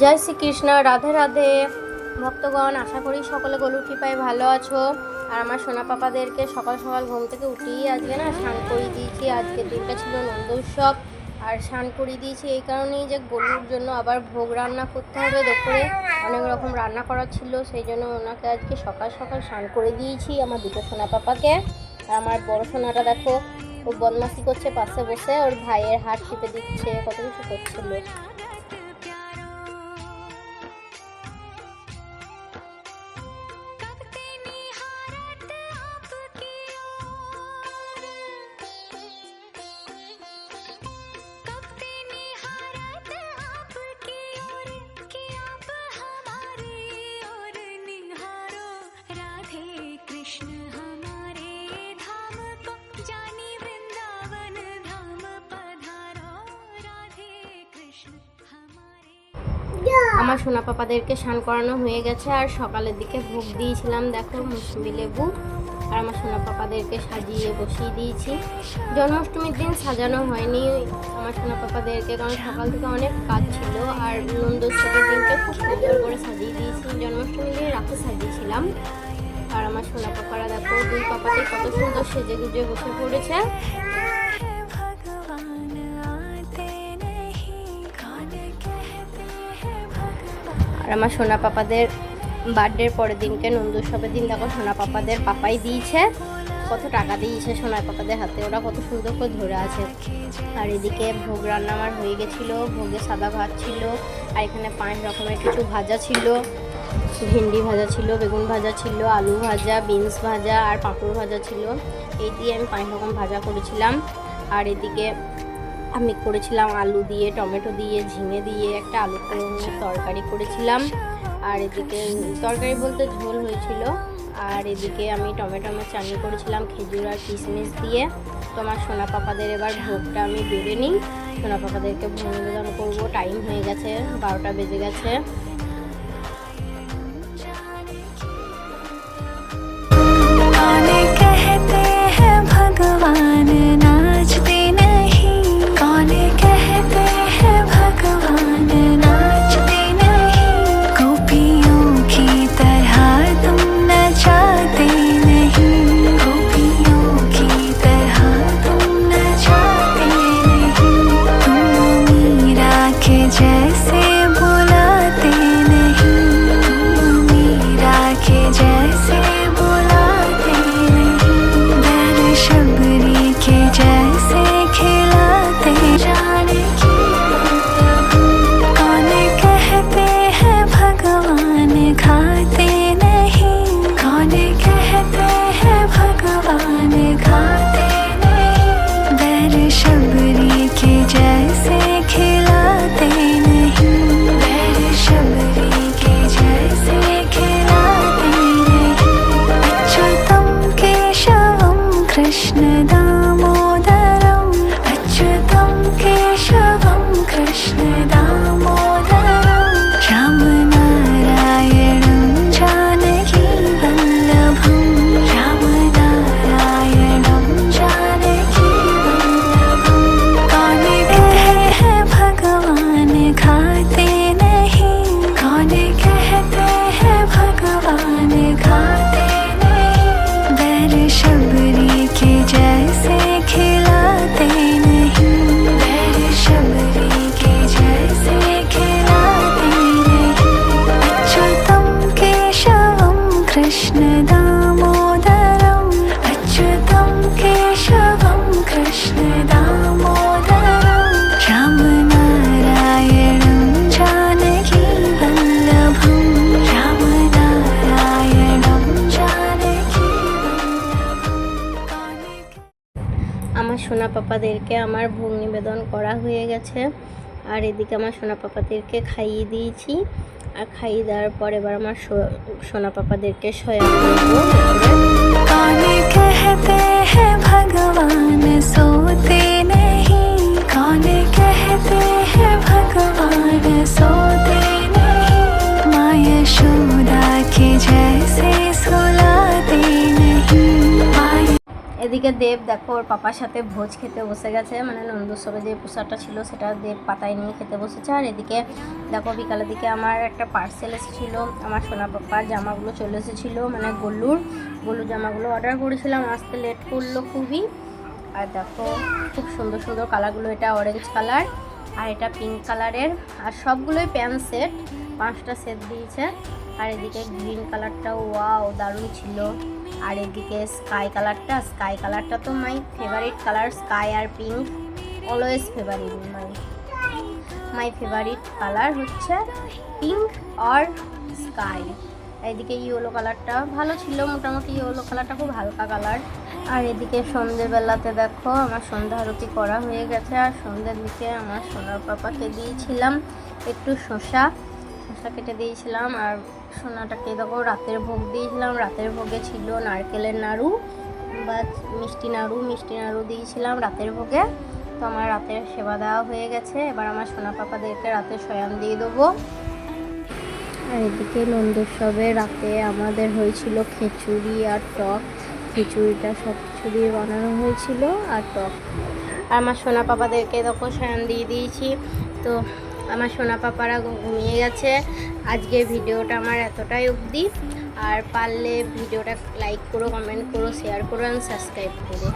জয় শ্রীকৃষ্ণ, রাধে রাধে। ভক্তগণ, আশা করি সকলে গলু কৃপায় ভালো আছো। আর আমার সোনা পাপাদেরকে সকাল সকাল ঘুম থেকে উঠিয়ে আজকে না স্নান করিয়ে দিয়েছি। আজকে দিনটা ছিল নন্দ উৎসব। আর স্নান করিয়ে দিয়েছি এই কারণেই যে গলুর জন্য আবার ভোগ রান্না করতে হবে দুপুরে। অনেক রকম রান্না করার ছিল, সেই জন্য ওনাকে আজকে সকাল সকাল স্নান করে দিয়েছি আমার দুটো সোনা পাপাকে। আর আমার বড় সোনাটা দেখো, ও বদমাসি করছে, পাশে বসে ওর ভাইয়ের হাত টিপে দিচ্ছে, কত কিছু করছিল। আমার সোনা পাপাদেরকে স্নান করানো হয়ে গেছে, আর সকালের দিকে ভোগ দিয়েছিলাম, দেখো, মুসুম্বি লেবু, আর আমার সোনা পাপাদেরকে সাজিয়ে বসিয়ে দিয়েছি। জন্মাষ্টমীর দিন সাজানো হয়নি, আমার সোনা পাপাদেরকে, কারণ সকাল থেকে অনেক কাজ ছিল, আর নন্দোৎসবের দিনকে খুব সুন্দর করে সাজিয়ে দিয়েছি। জন্মাষ্টমীর দিন রাতে সাজিয়েছিলাম, আর আমার সোনা পাপারা দেখো, দুই পাপাতে কত সুন্দর সেজে গুজে বসে পড়েছে। আর আমার সোনা পাপাদের বার্থডের পরের দিনকে নন্দোৎসবের দিন, দেখো সোনা পাপাদের পাপাই দিয়েছে। কত টাকা দিয়েছে সোনা পাপাদের হাতে, ওরা কত সুন্দর করে ধরে আছে। আর এদিকে ভোগ রান্না আমার হয়ে গেছিল, ভোগে সাদা ভাত ছিল, আর এখানে পাঁচ রকমের কিছু ভাজা ছিল। ভেন্ডি ভাজা ছিল, বেগুন ভাজা ছিল, আলু ভাজা, বিনস ভাজা, আর পাঁপড় ভাজা ছিল। এই দিয়ে আমি পাঁচ রকম ভাজা করেছিলাম। আর এদিকে আমি করেছিলাম আলু দিয়ে, টমেটো দিয়ে, ঝিঙে দিয়ে, একটা আলু কুড়মোর তরকারি করেছিলাম। আর এদিকে তরকারি বলতে ঝোল হয়েছিল। আর এদিকে আমি টমেটো আমার চাটনি করেছিলাম খেজুর আর কিশমিশ দিয়ে। তোমার সোনা পাপাদের এবার ভোগটা আমি বেড়ে নিই। সোনা পাপাদেরকে ভোগ নিবেদন করব। টাইম হয়ে গেছে, বারোটা বেজে গেছে। আমার সোনা পাপাদেরকে আমার ভোগ নিবেদন করা হয়ে গেছে। আর এদিকে আমার সোনা পাপাদেরকে খাইয়ে দিয়েছি। আর খাইয়ে দেওয়ার পর এবার আমার সোনা পাপাদেরকে শয়া এদিকে দেব, দেখো, ওর পাপার সাথে ভোজ খেতে বসে গেছে। মানে নন্দুৎসবে যে পোশাকটা ছিল, সেটা দেব পাতায় নিয়ে খেতে বসেছে। আর এদিকে, দেখো, বিকালের দিকে আমার একটা পার্সেল এসেছিল। আমার সোনা পাপার জামাগুলো চলে এসেছিল মানে গলুর। গলুর জামাগুলো অর্ডার করেছিলাম, আসতে লেট করল খুবই। আর দেখো, খুব সুন্দর সুন্দর কালারগুলো, এটা অরেঞ্জ কালার আর এটা পিঙ্ক কালারের আর সবগুলোই প্যান্ট সেট পাঁচটা সেট দিয়েছে। আর এদিকে গ্রিন কালারটা ওয়াও দারুণ ছিল। আর এদিকে স্কাই কালারটা স্কাই কালারটা তো my favourite colour sky R pink always favourite my my favourite colour হচ্ছে পিঙ্ক আর স্কাই এদিকে ইয়েলো কালারটা ভালো ছিল, মোটামুটি ইয়েলো কালারটা খুব হালকা কালার আর এদিকে সন্ধেবেলাতে দেখো, আমার সন্ধ্যা আরতি করা হয়ে গেছে, আর সন্ধ্যের দিকে আমার সোনার পাপাকে দিয়েছিলাম একটু শসা শসা কেটে দিয়েছিলাম, আর সোনাটাকে দেখো, রাতের ভোগ দিয়েছিলাম, রাতের ভোগে ছিল নারকেলের নাড়ু বা মিষ্টি নাড়ু মিষ্টি নাড়ু দিয়েছিলাম রাতের ভোগে। তো আমার রাতের সেবা দেওয়া হয়ে গেছে, এবার আমার সোনা পাপাদেরকে রাতে শয়ান দিয়ে দেবো। আর এদিকে নন্দোৎসবে রাতে আমাদের হয়েছিল খিচুড়ি আর টক। খিচুড়িটা সব কিছু দিয়ে বানানো হয়েছিল আর টক। আর আমার সোনা পাপাদেরকে তখন শয়ান দিয়ে দিয়েছি। তো আমার সোনা পাপারা ঘুমিয়ে গেছে। আজকে ভিডিওটা আমার এতটাই অবধি। আর পারলে ভিডিওটা লাইক করো, কমেন্ট করো শেয়ার করো অ্যান্ড সাবস্ক্রাইব করো।